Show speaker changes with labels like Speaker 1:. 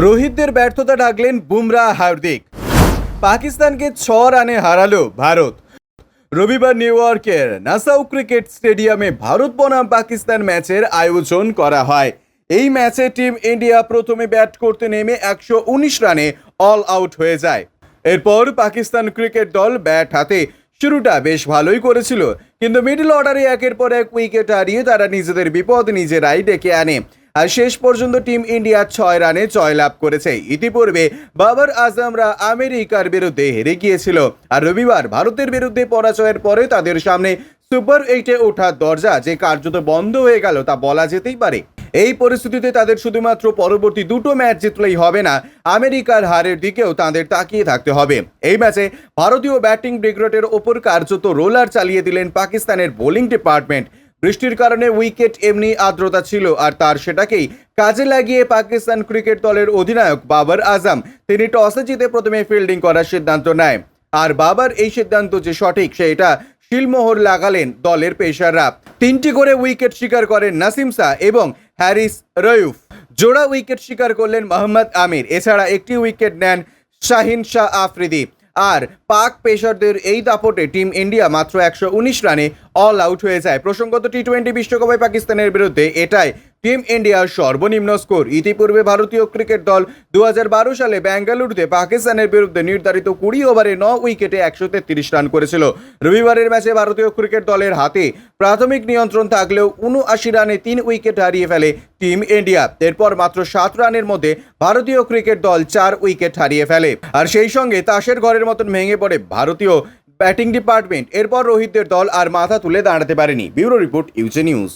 Speaker 1: রোহিতদের ব্যর্থতা ডাকলেন বুমরা হার্দিক। পাকিস্তানকে ছ রানে হারালো ভারত। রবিবার নিউ ইয়র্কের নাসাউ ক্রিকেট স্টেডিয়ামে ভারত বনাম পাকিস্তান ম্যাচের আয়োজন করা হয়। এই ম্যাচে টিম ইন্ডিয়া প্রথমে ব্যাট করতে নেমে একশো উনিশ রানে অল আউট হয়ে যায়। এরপর পাকিস্তান ক্রিকেট দল ব্যাট হাতে। শুরুটা বেশ ভালোই করেছিল, কিন্তু মিডল অর্ডারে একের পর এক উইকেট হারিয়ে তারা নিজেদের বিপদ নিজেরাই ডেকে আনে। আর শেষ পর্যন্ত টিম ইন্ডিয়া ছয় রানে জয় লাভ করেছে। ইতিপূর্বে বাবর আজমরা আমেরিকার বিরুদ্ধে হেরে গিয়েছিল। আর রবিবার ভারতের বিরুদ্ধে পরাজয়ের পরে তাদের সামনে সুপার এইটে ওঠার দরজা যে কার্যত বন্ধ হয়ে গেল তা বলা যেতেই পারে। এই পরিস্থিতিতে তাদের শুধুমাত্র পরবর্তী দুটো ম্যাচ জিতলেই হবে না, আমেরিকার হারের দিকেও তাদের তাকিয়ে থাকতে হবে। এই ম্যাচে ভারতীয় ব্যাটিং ব্রিগেডের ওপর কার্যত রোলার চালিয়ে দিলেন পাকিস্তানের বোলিং ডিপার্টমেন্ট। বৃষ্টির কারণে উইকেট এমনি আর্দ্রতা ছিল, আর তার সেটাকেই কাজে লাগিয়ে পাকিস্তান ক্রিকেট দলের অধিনায়ক বাবর আজম। তিনি টসে জিতে প্রথমে ফিল্ডিং করার সিদ্ধান্ত নেয়। আর বাবার এই সিদ্ধান্ত যে সঠিক, সেটা শিলমোহর লাগালেন দলের পেশাররা তিনটি করে উইকেট শিকার করেন নাসিম শাহ এবং হ্যারিস রয়ুফ জোড়া উইকেট শিকার করলেন মোহাম্মদ আমির। এছাড়া একটি উইকেট নেন শাহিন শাহ আফ্রিদি। আর পাক পেশারদের এই দাপটে টিম ইন্ডিয়া মাত্র একশো উনিশ রানে অল আউট হয়ে যায়। প্রসঙ্গত টি টোয়েন্টি বিশ্বকাপে পাকিস্তানের বিরুদ্ধে এটাই টিম ইন্ডিয়ার সর্বনিম্ন স্কোর। ইতিপূর্বে ভারতীয় ক্রিকেট দল দু হাজার বারো সালে বেঙ্গালুরুতে পাকিস্তানের বিরুদ্ধে নির্ধারিত কুড়ি ওভারে ন উইকেটে একশো তেত্রিশ রান করেছিল। রবিবারের ম্যাচে ভারতীয় ক্রিকেট দলের হাতে প্রাথমিক নিয়ন্ত্রণ থাকলেও উনআশি রানে তিন উইকেট হারিয়ে ফেলে টিম ইন্ডিয়া। এরপর মাত্র সাত রানের মধ্যে ভারতীয় ক্রিকেট দল চার উইকেট হারিয়ে ফেলে। আর সেই সঙ্গে তাসের ঘরের মতন ভেঙে পড়ে ভারতীয় ব্যাটিং ডিপার্টমেন্ট। এরপর রোহিতদের দল আর মাথা তুলে দাঁড়াতে পারেনি। Bureau report UJ news.